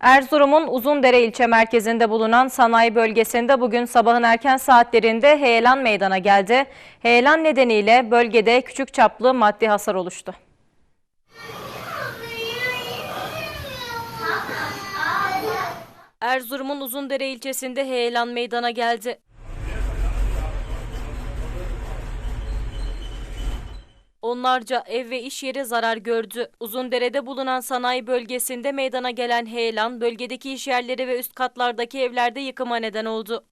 Erzurum'un Uzundere ilçe merkezinde bulunan sanayi bölgesinde bugün sabahın erken saatlerinde heyelan meydana geldi. Heyelan nedeniyle bölgede küçük çaplı maddi hasar oluştu. Erzurum'un Uzundere ilçesinde heyelan meydana geldi. Onlarca ev ve iş yeri zarar gördü. Uzundere'de bulunan sanayi bölgesinde meydana gelen heyelan bölgedeki iş yerleri ve üst katlardaki evlerde yıkıma neden oldu.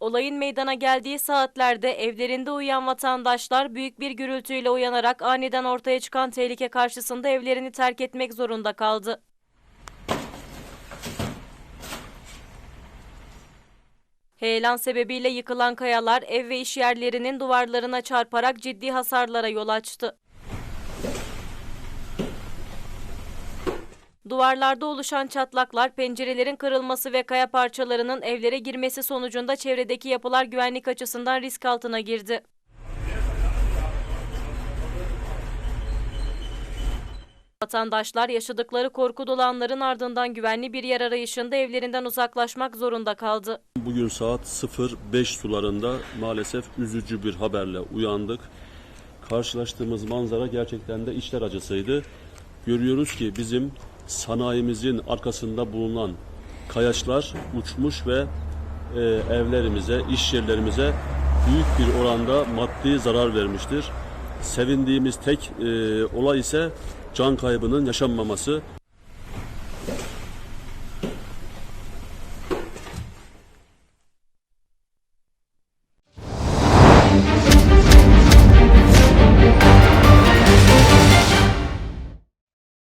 Olayın meydana geldiği saatlerde evlerinde uyuyan vatandaşlar büyük bir gürültüyle uyanarak aniden ortaya çıkan tehlike karşısında evlerini terk etmek zorunda kaldı. Heyelan sebebiyle yıkılan kayalar ev ve iş yerlerinin duvarlarına çarparak ciddi hasarlara yol açtı. Duvarlarda oluşan çatlaklar, pencerelerin kırılması ve kaya parçalarının evlere girmesi sonucunda çevredeki yapılar güvenlik açısından risk altına girdi. Vatandaşlar yaşadıkları korku dolu anların ardından güvenli bir yer arayışında evlerinden uzaklaşmak zorunda kaldı. Bugün saat 05 sularında maalesef üzücü bir haberle uyandık. Karşılaştığımız manzara gerçekten de içler acısıydı. Görüyoruz ki bizim sanayimizin arkasında bulunan kayaçlar uçmuş ve e, evlerimize, iş yerlerimize büyük bir oranda maddi zarar vermiştir. Sevindiğimiz tek e, olay ise can kaybının yaşanmaması.